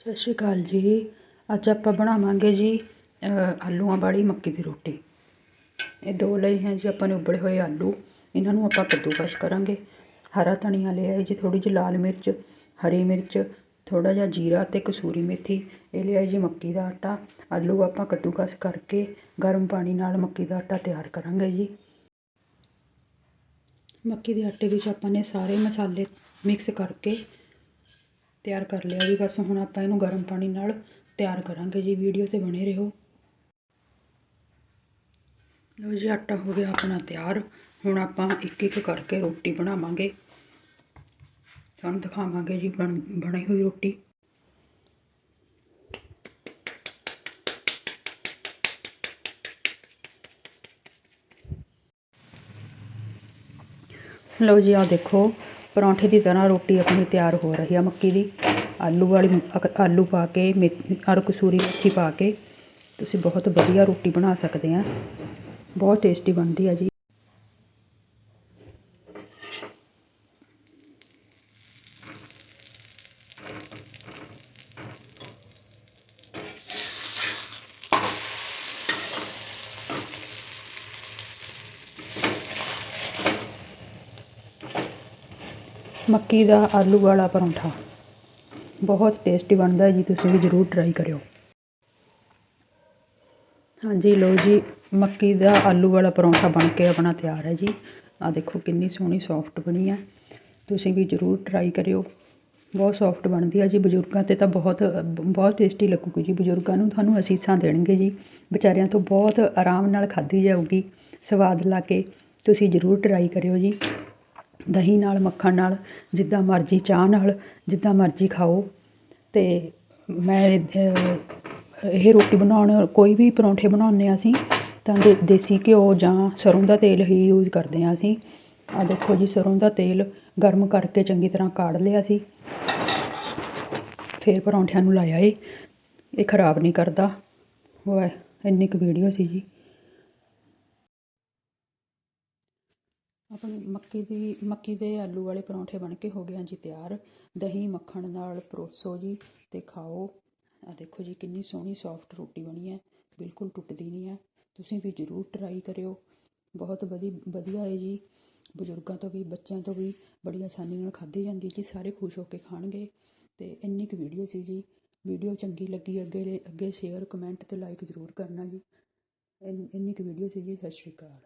ਸਤਿ ਸ਼੍ਰੀ ਅਕਾਲ ਜੀ। ਅੱਜ ਆਪਾਂ ਬਣਾਵਾਂਗੇ ਜੀ ਆਲੂਆਂ ਵਾਲੀ ਮੱਕੀ ਦੀ ਰੋਟੀ। ਇਹ ਦੋ ਲਈ ਹੈ ਜੀ, ਆਪਾਂ ਨੇ ਉਬਲੇ ਹੋਏ ਆਲੂ। ਇਹਨਾਂ ਨੂੰ ਆਪਾਂ ਕੱਦੂਕਸ ਕਰਾਂਗੇ। ਹਰਾ ਧਨੀਆ ਲਿਆ ਹੈ ਜੀ ਥੋੜੀ ਜਿਹੀ ਲਾਲ ਮਿਰਚ, ਹਰੀ ਮਿਰਚ ਥੋੜਾ ਜਿਹਾ ਜੀਰਾ ਤੇ ਕਸੂਰੀ ਮੇਥੀ। ਇਹ ਲਿਆ ਜੀ ਮੱਕੀ ਦਾ ਆਟਾ। ਆਲੂ ਆਪਾਂ ਕੱਦੂਕਸ ਕਰਕੇ ਗਰਮ ਪਾਣੀ ਨਾਲ ਮੱਕੀ ਦਾ ਆਟਾ ਤਿਆਰ ਕਰਾਂਗੇ ਜੀ। ਮੱਕੀ ਦੇ ਆਟੇ ਵਿੱਚ ਆਪਾਂ ਨੇ ਸਾਰੇ ਮਸਾਲੇ ਮਿਕਸ ਕਰਕੇ ਤਿਆਰ ਕਰ ਲਿਆ ਜੀ ਬਸ ਹੁਣ ਆਪਾਂ ਇਹਨੂੰ ਗਰਮ ਪਾਣੀ ਨਾਲ ਤਿਆਰ ਕਰਾਂਗੇ ਜੀ, ਵੀਡੀਓ ਤੇ ਬਣੇ ਰਹੋ। ਲਓ ਜੀ, ਆਟਾ ਹੋ ਗਿਆ ਆਪਣਾ ਤਿਆਰ। ਹੁਣ ਆਪਾਂ ਇੱਕ ਇੱਕ ਕਰਕੇ ਰੋਟੀ ਬਣਾਵਾਂਗੇ। ਤੁਹਾਨੂੰ ਦਿਖਾਵਾਂਗੇ ਜੀ ਬਣ, ਬਣੀ ਹੋਈ ਰੋਟੀ। ਲਓ ਜੀ ਆ ਦੇਖੋ। ਪਰੌਂਠੇ ਦੀ ਤਰ੍ਹਾਂ ਰੋਟੀ ਆਪਣੀ ਤਿਆਰ ਹੋ ਰਹੀ ਆ, ਮੱਕੀ ਦੀ। ਆਲੂ ਵਾਲੀ ਆਲੂ ਪਾ ਕੇ, ਮੇਥੀ ਔਰ ਕਸੂਰੀ ਮੇਥੀ ਪਾ ਕੇ। ਤੁਸੀਂ ਬਹੁਤ ਵਧੀਆ ਰੋਟੀ ਬਣਾ ਸਕਦੇ ਆ। ਬਹੁਤ ਟੇਸਟੀ ਬਣਦੀ ਆ ਜੀ। ਮੱਕੀ ਦਾ ਆਲੂ ਵਾਲਾ ਪਰੌਂਠਾ। ਬਹੁਤ ਟੇਸਟੀ ਬਣਦਾ ਜੀ, ਤੁਸੀਂ ਵੀ ਜ਼ਰੂਰ ਟਰਾਈ ਕਰਿਓ। ਹਾਂਜੀ, ਲਓ ਜੀ, ਮੱਕੀ ਦਾ ਆਲੂ ਵਾਲਾ ਪਰੌਂਠਾ ਬਣ ਕੇ ਆਪਣਾ ਤਿਆਰ ਹੈ ਜੀ। ਆ ਦੇਖੋ ਕਿੰਨੀ ਸੋਹਣੀ ਸੌਫਟ ਬਣੀ ਹੈ। ਤੁਸੀਂ ਵੀ ਜ਼ਰੂਰ ਟਰਾਈ ਕਰਿਓ। ਬਹੁਤ ਸੌਫਟ ਬਣਦੀ ਹੈ ਜੀ, ਬਜ਼ੁਰਗਾਂ ਤੇ ਤਾਂ ਬਹੁਤ ਬਹੁਤ ਟੇਸਟੀ ਲੱਗੂਗੀ ਜੀ। ਬਜ਼ੁਰਗਾਂ ਨੂੰ ਤੁਹਾਨੂੰ ਅਸੀਸਾਂ ਦੇਣਗੇ ਜੀ। ਵਿਚਾਰਿਆਂ ਤੋਂ ਬਹੁਤ ਆਰਾਮ ਨਾਲ ਖਾਧੀ ਜਾਊਗੀ, ਸਵਾਦ ਲਾ ਕੇ। ਤੁਸੀਂ ਜ਼ਰੂਰ ਟਰਾਈ ਕਰਿਓ ਜੀ। ਦਹੀਂ ਨਾਲ, ਮੱਖਣ ਨਾਲ, ਜਿੱਦਾਂ ਮਰਜ਼ੀ ਚਾਹ ਨਾਲ, ਜਿੱਦਾਂ ਮਰਜ਼ੀ ਖਾਓ। ਅਤੇ ਮੈਂ ਇਹ ਰੋਟੀ ਬਣਾਉਣ, ਕੋਈ ਵੀ ਪਰੌਂਠੇ ਬਣਾਉਂਦੇ ਹਾਂ ਅਸੀਂ, ਤਾਂ ਦੇ, ਦੇਸੀ ਘਿਓ ਜਾਂ ਸਰ੍ਹੋਂ ਦਾ ਤੇਲ ਹੀ ਯੂਜ਼ ਕਰਦੇ ਹਾਂ ਅਸੀਂ। ਆਹ ਦੇਖੋ ਜੀ ਸਰ੍ਹੋਂ ਦਾ ਤੇਲ ਗਰਮ ਕਰਕੇ ਚੰਗੀ ਤਰ੍ਹਾਂ ਕਾੜ ਲਿਆ ਸੀ। ਫਿਰ ਪਰੌਂਠਿਆਂ ਨੂੰ ਲਾਇਆ ਏ। ਇਹ ਖਰਾਬ ਨਹੀਂ ਕਰਦਾ। ਉਹ ਹੈ ਇੰਨੀ ਕੁ ਵੀਡੀਓ ਸੀ ਜੀ। ਆਪਣੀ ਮੱਕੀ ਦੀ, ਮੱਕੀ ਦੇ ਆਲੂ ਵਾਲੇ ਪਰੌਂਠੇ ਬਣ ਕੇ ਹੋ ਗਏ ਹਨ ਜੀ ਤਿਆਰ। ਦਹੀਂ, ਮੱਖਣ ਨਾਲ ਪਰੋਸੋ ਜੀ ਤੇ ਖਾਓ। ਆ ਦੇਖੋ ਜੀ ਕਿੰਨੀ ਸੋਹਣੀ ਸੌਫਟ ਰੋਟੀ ਬਣੀ ਹੈ। ਬਿਲਕੁਲ ਟੁੱਟਦੀ ਨਹੀਂ ਹੈ। ਤੁਸੀਂ ਵੀ ਜ਼ਰੂਰ ਟਰਾਈ ਕਰਿਓ। ਬਹੁਤ ਵਧੀ, ਵਧੀਆ ਹੈ ਜੀ। ਬਜ਼ੁਰਗਾਂ ਤੋਂ ਵੀ, ਬੱਚਿਆਂ ਤੋਂ ਵੀ ਬੜੀ ਆਸਾਨੀ ਨਾਲ ਖਾਧੀ ਜਾਂਦੀ ਜੀ ਸਾਰੇ ਖੁਸ਼ ਹੋ ਕੇ ਖਾਣਗੇ। ਤੇ ਇੰਨੀ ਕੁ ਵੀਡੀਓ ਸੀ ਜੀ। ਵੀਡੀਓ ਚੰਗੀ ਲੱਗੀ ਅੱਗੇ ਅੱਗੇ ਸ਼ੇਅਰ ਕਮੈਂਟ ਤੇ ਲਾਈਕ ਜ਼ਰੂਰ ਕਰਨਾ ਜੀ। ਇੰਨੀ ਕੁ ਵੀਡੀਓ ਸੀ ਜੀ। ਸਤਿ ਸ਼੍ਰੀ ਅਕਾਲ।